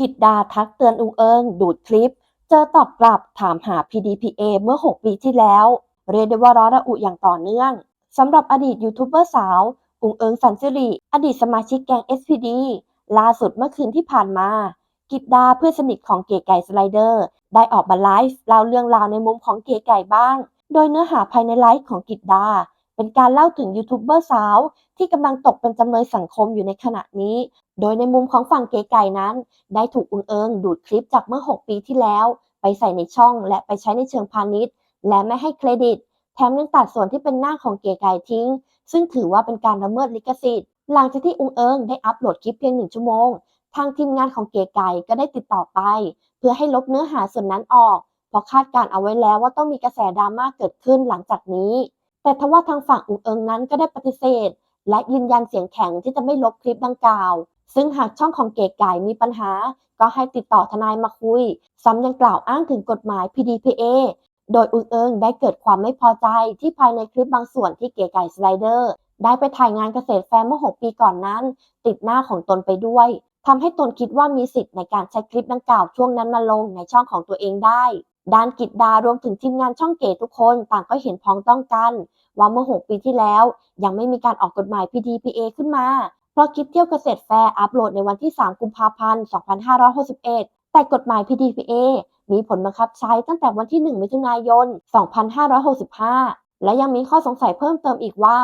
กิตดาทักเตือนอุงเอิง ดูดคลิป เจอตอบกลับถามหา PDPA เมื่อ 6 ปีที่แล้ว เรียกได้ว่าร้อนระอุอย่างต่อเนื่องสำหรับอดีตยูทูบเบอร์สาว อุงเอิงสันสิริ อดีตสมาชิกแกง SPD ล่าสุดเมื่อคืนที่ผ่านมา กิตดาเพื่อนสนิทของเก๋ไก่สไลเดอร์ ได้ออกมาไลฟ์เล่าเรื่องราวในมุมของเก๋ไก่บ้าง โดยเนื้อหาภายในไลฟ์ของกิตดา เป็นการเล่าถึงยูทูบเบอร์สาว ที่กำลังตกเป็นจำเลยสังคมอยู่ในขณะนี้ โดยในมุมของฝั่งเก๋ไก่นั้น ได้ถูกอุงเอิงดูดคลิปจากเมื่อ 6 ปีที่แล้ว ไปใส่ในช่องและไปใช้ในเชิงพาณิชย์ และไม่ให้เครดิต แถมยังตัดส่วนที่เป็นหน้าของเก๋ไก่ทิ้ง ซึ่งถือว่าเป็นการละเมิดลิขสิทธิ์ หลังจากที่อุงเอิงได้อัปโหลดคลิปเพียงหนึ่งชั่วโมง ทางทีมงานของเก๋ไก่ก็ได้ติดต่อไป เพื่อให้ลบเนื้อหาส่วนนั้นออก เพราะคาดการเอาไว้แล้วว่าต้องมีกระแสดราม่าเกิดขึ้นหลังจากนี้ แต่ทว่าทางฝั่งอุงเอิงนั้นก็ได้ปฏิเสธ และยืนยันเสียงแข็งที่จะไม่ลบคลิปดังกล่าว ซึ่งหากช่องของเก๋ไก่มีปัญหา ก็ให้ติดต่อทนายมาคุย ซ้ำยังกล่าวอ้างถึงกฎหมาย PDPA โดยอุงเอิงได้เกิดความไม่พอใจที่ภายในคลิปบางส่วนที่เก๋ไก่สไลเดอร์ได้ไปถ่ายงานเกษตรแฟร์เมื่อ 6 ปีก่อนนั้น ติดหน้าของตนไปด้วยทำให้ตนคิดว่ามีสิทธิ์ในการใช้คลิปดังกล่าวช่วงนั้นมาลงในช่องของตัวเองได้ ด้านกิจดารวมถึงทีมงานช่องเก๋ทุกคนต่างก็เห็นพ้องต้องกัน ว่าเมื่อ 6 ปีที่แล้ว ยังไม่มีการออกกฎหมาย PDPA ขึ้นมา เพราะคลิปเที่ยวเกษตรแฟร์อัปโหลดในวันที่ 3 กุมภาพันธ์ 2561 แต่กฎหมาย PDPA มีผลบังคับใช้ตั้งแต่วันที่ 1 มิถุนายน 2565 และยังมีข้อสงสัยเพิ่มเติมอีกว่า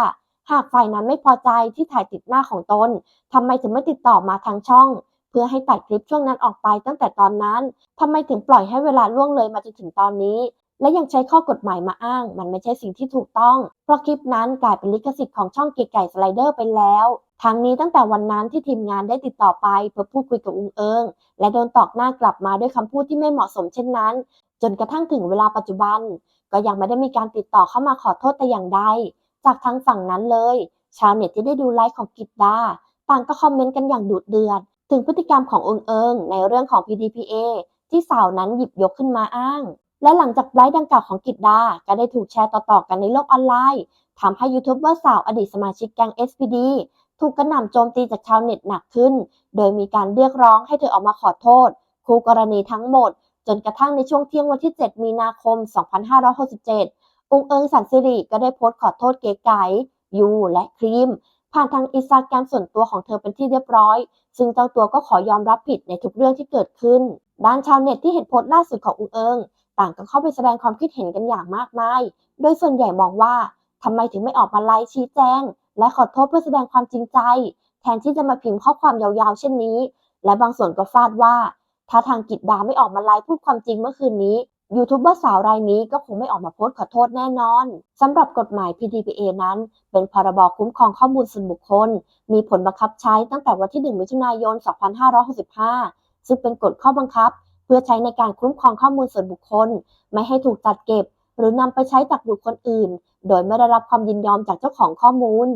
หากฝ่ายนั้นไม่พอใจที่ถ่ายติดหน้าของตนทำไมถึงไม่ติดต่อมาทางช่อง พื่อให้ตัดคลิปช่วงนั้นออกไปตั้งแต่ตอนนั้นทำไมถึงปล่อยให้เวลาล่วงเลยมาจนถึงตอนนี้ และยังใช้ข้อกฎหมายมาอ้าง มันไม่ใช่สิ่งที่ถูกต้อง เพราะคลิปนั้นกลายเป็นลิขสิทธิ์ของช่องเก๋ไก่สไลเดอร์ไปแล้วทั้งนี้ตั้งแต่วันนั้นที่ทีมงานได้ติดต่อไปเพื่อพูดคุยกับอุงเอิง และโดนตอกหน้ากลับมาด้วยคำพูดที่ไม่เหมาะสมเช่นนั้น จนกระทั่งถึงเวลาปัจจุบัน ก็ยังไม่ได้มีการติดต่อเข้ามาขอโทษแต่อย่างใดจากทางฝั่งนั้นเลย ชาวเน็ตที่ได้ดูไลฟ์ของกิตดาต่างก็คอมเมนต์กันอย่างดุเดือด ถึงพฤติกรรมขององเอิงในเรื่องของ PDPA ที่สาวนั้นหยิบยกขึ้นมาอ้าง และหลังจากไลฟ์ดังกล่าวของกิตดา ก็ได้ถูกแชร์ต่อๆกันในโลกออนไลน์ทำให้ยูทูบเบอร์สาวอดีตสมาชิกแก๊ง SPD ถูกกระหน่ำโจมตีจากชาวเน็ตหนักขึ้น โดยมีการเรียกร้องให้เธอออกมาขอโทษ คู่กรณีทั้งหมด จนกระทั่งในช่วงเที่ยงวันที่ 7 มีนาคม 2567 องค์เอิงสันสิริก็ได้โพสต์ขอโทษเก๋ไก่ยูและครีม ผ่านทางอินสตาแกรมส่วนตัวของเธอเป็นที่เรียบร้อย ซึ่งเจ้าตัวก็ขอยอมรับผิดในทุกเรื่องที่เกิดขึ้น ด้านชาวเน็ตที่เห็นโพสต์ล่าสุดของอุงเอิงต่างก็เข้าไปแสดงความคิดเห็นกันอย่างมากมาย โดยส่วนใหญ่มองว่าทำไมถึงไม่ออกมาไลฟ์ชี้แจง และขอโทษเพื่อแสดงความจริงใจ แทนที่จะมาพิมพ์ข้อความยาวๆ เช่นนี้ และบางส่วนก็ฟาดว่า ถ้าทางกิจดาไม่ออกมาไลฟ์พูดความจริงเมื่อคืนนี้ ยูทูบเบอร์สาวรายนี้ก็คงไม่ออกมาโพสต์ขอโทษแน่นอนสำหรับกฎหมาย PDPA นั้น เป็นพรบคุ้มครองข้อมูลส่วนบุคคล มีผลบังคับใช้ตั้งแต่วันที่ 1 มิถุนายน 2565 ซึ่งเป็นกฎข้อบังคับ เพื่อใช้ในการคุ้มครองข้อมูลส่วนบุคคล ไม่ให้ถูกจัดเก็บ หรือนำไปใช้จากบุคคลอื่น โดยไม่ได้รับความยินยอมจากเจ้าของข้อมูล